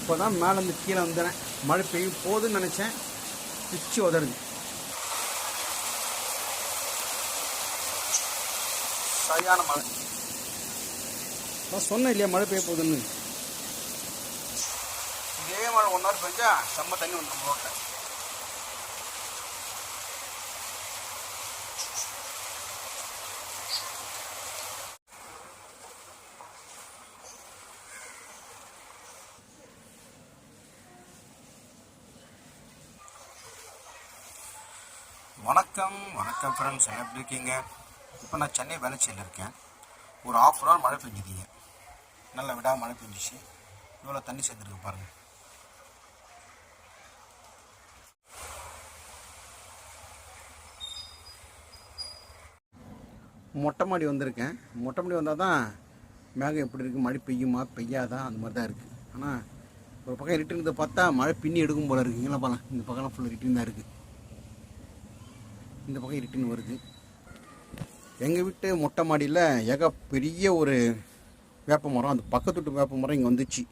இப்போ தான் மேலேருந்து கீழே வந்தேன் மழை பெய்யும் போகுதுன்னு நினச்சேன். பிச்சு உதருது சரியான மழை. நான் சொன்னேன் இல்லையா மழை பெய்ய போகுதுன்னு. இதே மழை ஒன் ஹவர் பெஞ்சா செம்ம தண்ணி வந்துடும் ரோட்டில் வணக்கம் வணக்கம் ஃப்ரெண்ட்ஸ் எப்படி இருக்கீங்க? இப்போ நான் சென்னை வேளச்சேரியில் இருக்கேன். ஒரு ஆஃப் அன் ஹவர் மழை பெஞ்சுதுங்க. நல்லா விடாம மழை பெஞ்சிச்சு. இவ்வளோ தண்ணி சேர்ந்துருக்கு பாருங்கள் மொட்டை மாடி வந்திருக்கேன். மொட்டை மாடி வந்தால் தான் மேகம் எப்படி இருக்குது மழை பெய்யுமா? பெய்யாதா? அந்த மாதிரி தான் இருக்குது ஆனால் ஒரு பக்கம் இருட்டுங்கிறத பார்த்தா மழை பின்னி எடுக்கும் போல இருக்குங்களா பாலாம் இந்த பக்கம்லாம் ஃபுல்லாக இருட்டுன்னு தான் இருக்குது இந்த பக்கம் இருட்டுன்னு வருது. எங்கள் வீட்டு மொட்டை மாடியில் ஏக பெரிய ஒரு வேப்ப மரம் அந்த பக்கத்து வீட்டு வேப்ப மரம் இங்கே வந்துச்சு.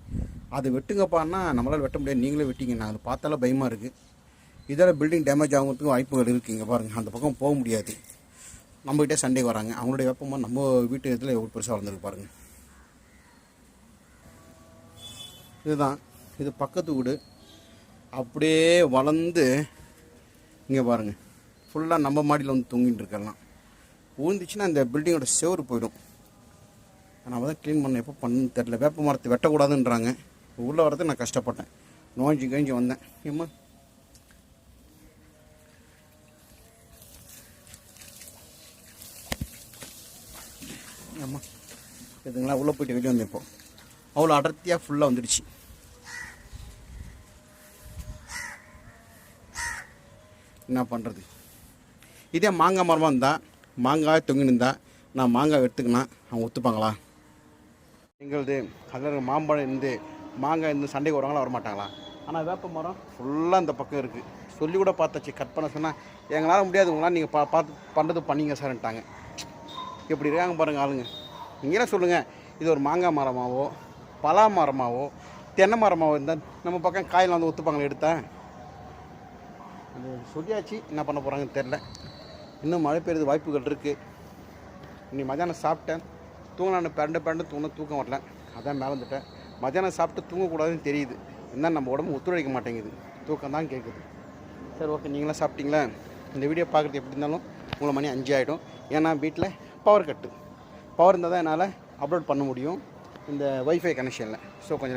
அது வெட்டுங்கப்பான்னா நம்மளால் வெட்ட முடியாது. நீங்களே வெட்டிங்க நான் அது பார்த்தாலே பயமாக இருக்குது இதால் பில்டிங் டேமேஜ் ஆகுறதுக்கும் வாய்ப்புகள் இருக்குது இங்கே பாருங்கள் அந்த பக்கம் போக முடியாது. நம்மகிட்டே சண்டே வராங்க. அவங்களுடைய வேப்ப மரம் நம்ம வீட்டு இதில் எவ்வளோ பெருசாக வளர்ந்துருக்கு பாருங்கள் இதுதான். இது பக்கத்து வீடு. அப்படியே வளர்ந்து இங்கே பாருங்கள் ஃபுல்லாக நம்ம மாடியில் வந்து தூங்கிட்டு இருக்கலாம். ஊழ்ந்துச்சுன்னா அந்த பில்டிங்கோட செவரு போயிடும். நான் தான் க்ளீன் பண்ண எப்போ பண்ணு தெரில வேப்ப மரத்தை வெட்டக்கூடாதுன்றாங்க. உள்ளே வரது நான் கஷ்டப்பட்டேன். நோஞ்சி கழிஞ்சு வந்தேன். ஏம்மா? ஆமாம் இதுங்களா உள்ளே போயிட்டு வெளியே வந்தேன் இப்போ. அவ்வளோ அடர்த்தியாக ஃபுல்லாக வந்துடுச்சு. என்ன பண்ணுறது இதே மாங்காய் மரமாக இருந்தால் மாங்காய் தொங்கின்னு இருந்தால் நான் மாங்காய் எடுத்துக்கினா அவங்க ஒத்துப்பாங்களா? எங்களுது அதில் மாம்பழம் இருந்து மாங்காய் இருந்து சண்டைக்கு வருவாங்களா வரமாட்டாங்களா? ஆனால் வேப்ப மரம் ஃபுல்லாக இந்த பக்கம் இருக்குது சொல்லி கூட பார்த்தாச்சு கட் பண்ண சொன்னால் எங்களால் முடியாது உங்களால் நீங்கள் பா பார்த்து பண்ணுறது பண்ணீங்க சார்ன்ட்டாங்க எப்படி இருக்காங்க பாருங்கள் ஆளுங்க. நீங்களே சொல்லுங்கள் இது ஒரு மாங்காய் மரமாவோ பலா மரமாவோ தென்னை மரமாவோ இருந்தால் நம்ம பக்கம் காயில் வந்து ஒத்துப்பாங்களே எடுத்தேன் அது சொல்லியாச்சு என்ன பண்ண போகிறாங்கன்னு தெரில இன்னும் மழை பெய்யுறது வாய்ப்புகள் இருக்குது இன்னைக்கு மத்தியானம் சாப்பிட்டேன். தூங்கலான்னு பரண்டு பரண்டு தூங்கின தூக்கம் வரல. அதான் மேலே வந்துட்டேன். சாப்பிட்டு தூங்கக்கூடாதுன்னு தெரியுது. என்ன நம்ம உடம்பு ஒத்துழைக்க மாட்டேங்குது. தூக்கம் தான் கேட்குது. சரி ஓகே நீங்களாம் சாப்பிட்டீங்களா? இந்த வீடியோ பார்க்குறது எப்படி இருந்தாலும் உங்களை மணி அஞ்சு ஆகிடும் ஏன்னா வீட்டில் பவர் கட்டு பவர் இருந்தால் தான் என்னால் அப்லோட் பண்ண முடியும். இந்த ஒய்ஃபை கனெக்ஷனில் ஸோ கொஞ்சம்